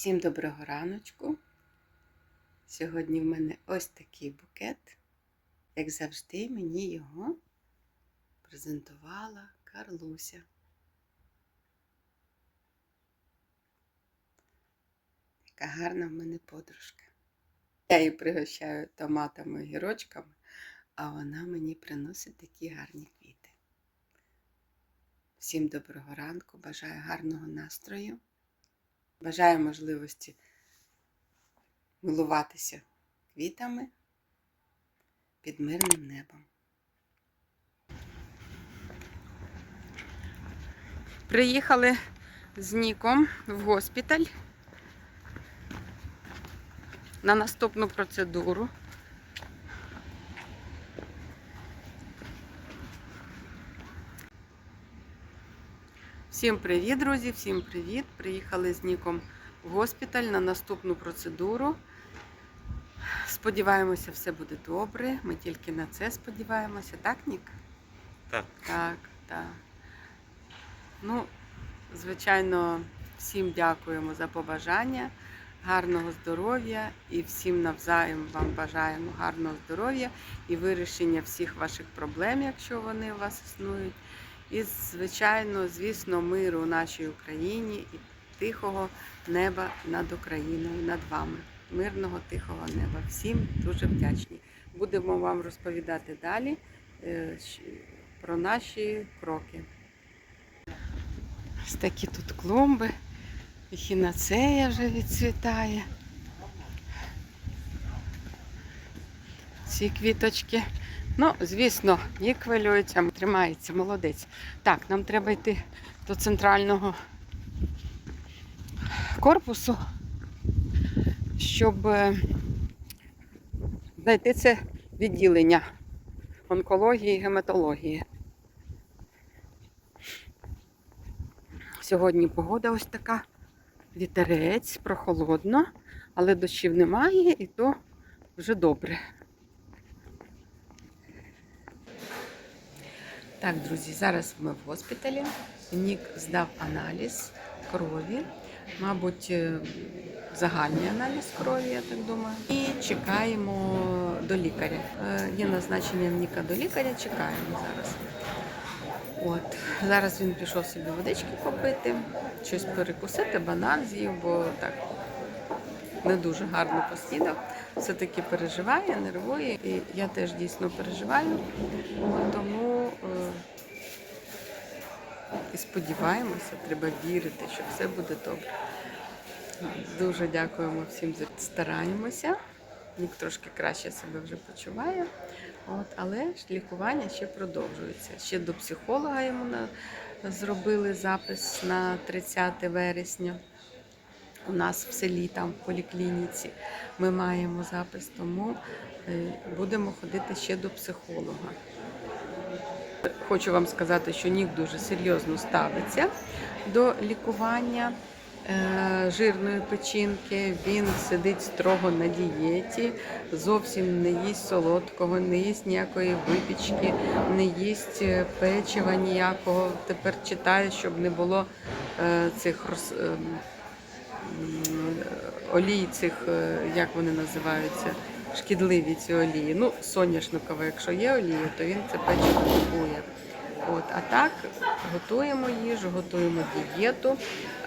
Всім доброго раночку. Сьогодні в мене ось такий букет. Як завжди, мені його презентувала Карлуся. Яка гарна в мене подружка. Я її пригощаю томатами і гірочками, а вона мені приносить такі гарні квіти. Всім доброго ранку, бажаю гарного настрою. Бажаю можливості милуватися квітами під мирним небом. Приїхали з Ніком в госпіталь на наступну процедуру. Всім привіт, друзі! Всім привіт! Приїхали з Ніком в госпіталь на наступну процедуру. Сподіваємося, все буде добре. Ми тільки на це сподіваємося, так, Нік? Так. Так, так. Ну, звичайно, всім дякуємо за побажання, гарного здоров'я і всім навзаєм вам бажаємо гарного здоров'я і вирішення всіх ваших проблем, якщо вони у вас існують. І, звичайно, звісно, миру нашій Україні і тихого неба над Україною, над вами. Мирного тихого неба. Всім дуже вдячні. Будемо вам розповідати далі е, про наші кроки. Ось такі тут клумби, хінацея вже відцвітає. Ці квіточки. Ну, звісно, Нік хвилюється, тримається, молодець. Так, нам треба йти до центрального корпусу, щоб е, знайти це відділення онкології і гематології. Сьогодні погода ось така, вітерець, прохолодно, але дощів немає і то вже добре. Так, друзі, зараз ми в госпіталі. Нік здав аналіз крові, мабуть, е, загальний аналіз крові, я так думаю. І чекаємо до лікаря. Е, Є назначення Ніка до лікаря, чекаємо зараз. От, зараз він пішов собі водички попити, щось перекусити, банан з'їв, бо так не дуже гарно поснідав. Все-таки переживає, нервує. І я теж дійсно переживаю. Тому е, і сподіваємося, треба вірити, що все буде добре. Дуже дякуємо всім за стараємося. Нік трошки краще себе вже почуває. От, але ж лікування ще продовжується. Ще до психолога йому на, зробили запис на 30 вересня. У нас в селі, там в поліклініці, ми маємо запис, тому е, будемо ходити ще до психолога. Хочу вам сказати, що Нік дуже серйозно ставиться до лікування е, жирної печінки. Він сидить строго на дієті, зовсім не їсть солодкого, не їсть ніякої випічки, не їсть е, печива ніякого. Тепер читає, щоб не було е, цих роз, е, олій, цих, як вони називаються, шкідливі ці олії. Ну, соняшникова, якщо є олія, то він це печиво купує. От, а так готуємо їжу, готуємо дієту.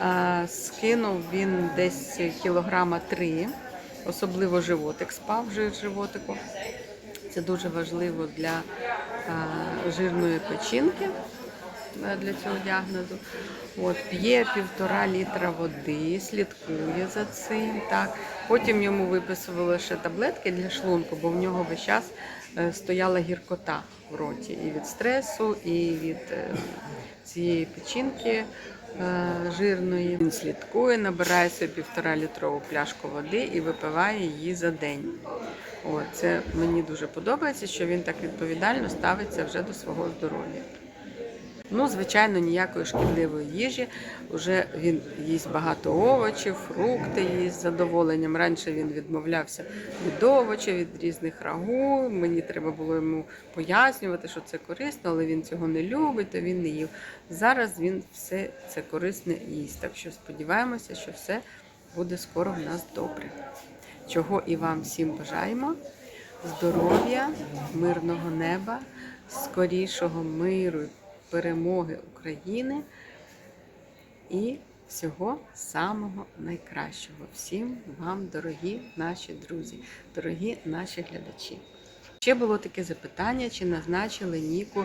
А, скинув він десь кілограма три, особливо животик спав жир животику. Це дуже важливо для а, жирної печінки для цього діагнозу. От, п'є півтора літра води, слідкує за цим. Так. Потім йому виписували ще таблетки для шлунку, бо в нього весь час е, стояла гіркота в роті і від стресу, і від е, цієї печінки е, жирної. Він слідкує, набирає собі півтора літрову пляшку води і випиває її за день. О, це мені дуже подобається, що він так відповідально ставиться вже до свого здоров'я. Ну, звичайно, ніякої шкідливої їжі. Уже він їсть багато овочів, фрукти їсть з задоволенням. Раніше він відмовлявся від овочів, від різних рагу. Мені треба було йому пояснювати, що це корисно, але він цього не любить, то він не їв. Зараз він все це корисне їсть. Так що сподіваємося, що все буде скоро в нас добре. Чого і вам всім бажаємо. Здоров'я, мирного неба, скорішого миру, перемоги України і всього самого найкращого. Всім вам, дорогі наші друзі, дорогі наші глядачі. Ще було таке запитання, чи назначили Ніку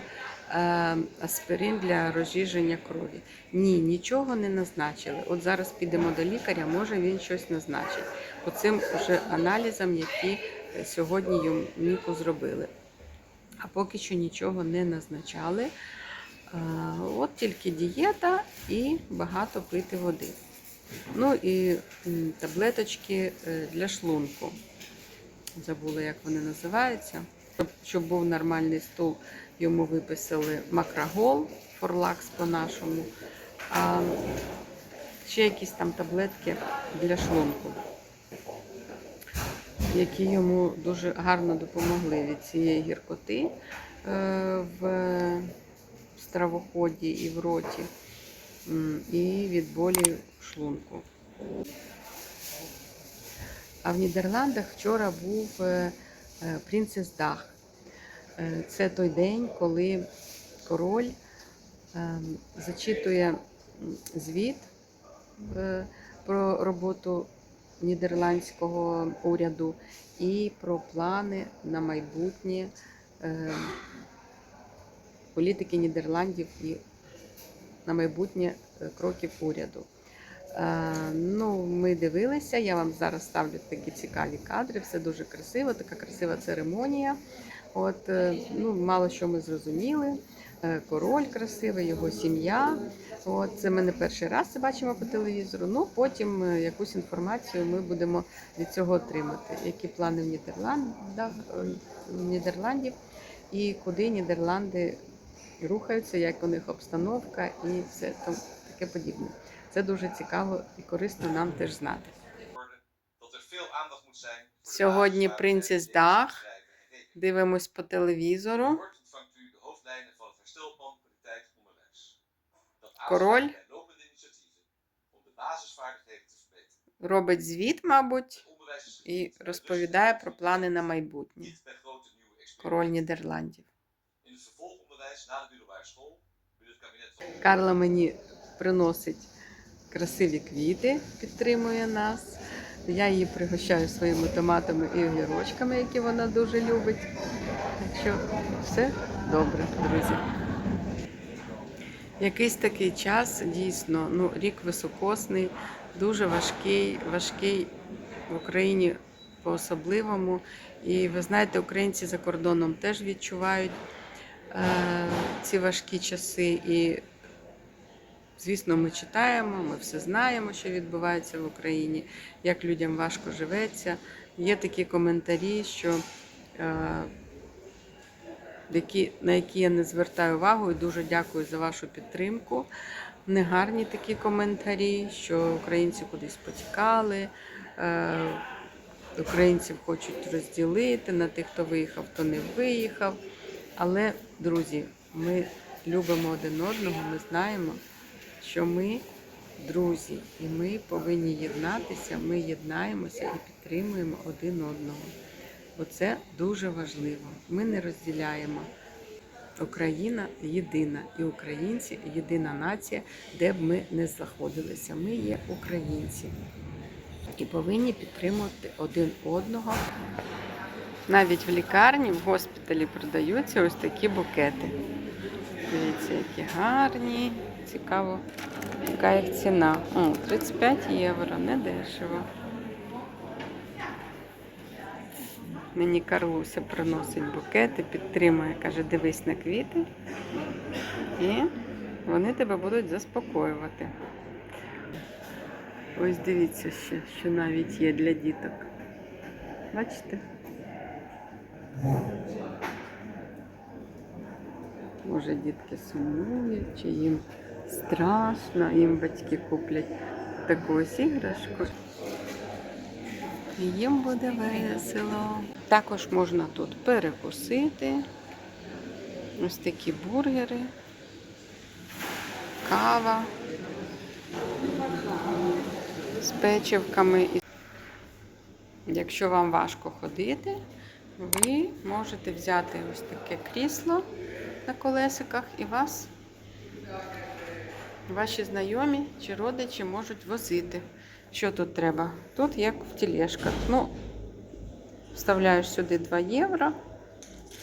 е, аспирин для розжиження крові. Ні, нічого не назначили. От зараз підемо до лікаря, може він щось назначить. По цим вже аналізам, які е, сьогодні йому Ніку зробили. А поки що нічого не назначали. Е, От тільки дієта і багато пити води. Ну і таблеточки е, для шлунку. Забула, як вони називаються. Щоб- був нормальний стул, йому виписали макрагол, форлакс по-нашому. А ще якісь там таблетки для шлунку, які йому дуже гарно допомогли від цієї гіркоти е, в стравоході і в роті, і від болі в шлунку. А в Нідерландах вчора був е, е, принцес Дах. Е, Це той день, коли король зачитує звіт про роботу нідерландського уряду і про плани на майбутнє політики Нідерландів і на майбутнє е, кроків уряду. Е, Ну, ми дивилися. Я вам зараз ставлю такі цікаві кадри. Все дуже красиво, така красива церемонія. От, е, ну, мало що ми зрозуміли. Король красивий, його сім'я. От, це ми не перший раз це бачимо по телевізору. Ну, потім якусь інформацію ми будемо від цього отримати. Які плани в Нідерландах, Нідерландів і куди Нідерланди рухаються, як у них обстановка і все таке подібне. Це дуже цікаво і корисно нам теж знати. er basisvaardigheden Принцес rekenen. Дивимось по телевізору. Verbeteren. Робить звіт, мабуть, і розповідає про плани на майбутнє. Король. Нідерландів. Карла мені приносить красиві квіти, підтримує нас. Я її пригощаю своїми томатами і огірочками, які вона дуже любить. Так що все добре, друзі. Якийсь такий час, дійсно, ну, рік високосний, дуже важкий, важкий в Україні по-особливому. І ви знаєте, українці за кордоном теж відчувають ці важкі часи. І Звісно, ми читаємо, ми все знаємо, що відбувається в Україні, як людям важко живеться. Є такі коментарі, що, е, які, на які я не звертаю увагу і дуже дякую за вашу підтримку. Негарні такі коментарі, що українці кудись потікали, е, українців хочуть розділити на тих, хто виїхав, хто не виїхав. Але, друзі, ми любимо один одного, ми знаємо що ми друзі, і ми повинні єднатися, ми єднаємося і підтримуємо один одного. Бо це дуже важливо. Ми не розділяємо. Україна єдина, і українці єдина нація, де б ми не знаходилися. Ми є українці і повинні підтримувати один одного. Навіть в лікарні, в госпіталі продаються ось такі букети. Дивіться, які гарні. Цікаво, яка їх ціна. О, 35 євро, не дешево. Мені Карлуся приносить букети, підтримує, каже, дивись на квіти. І вони тебе будуть заспокоювати. Ось дивіться ще, що навіть є для діток. Бачите? Може, дітки сумують, чи їм страшно, їм батьки куплять таку ось іграшку. І їм буде весело. Також можна тут перекусити. Ось такі бургери, кава, з печивками. Якщо вам важко ходити, ви можете взяти ось таке крісло на колесиках і вас ваші знайомі чи родичі можуть возити. Що тут треба? Тут як в тележках. Ну, вставляєш сюди 2 євро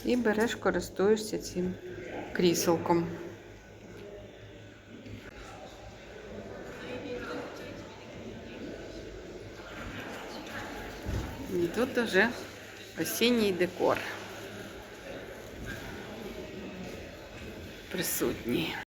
і береш, користуєшся цим кріселком. І тут уже осінній декор присутній.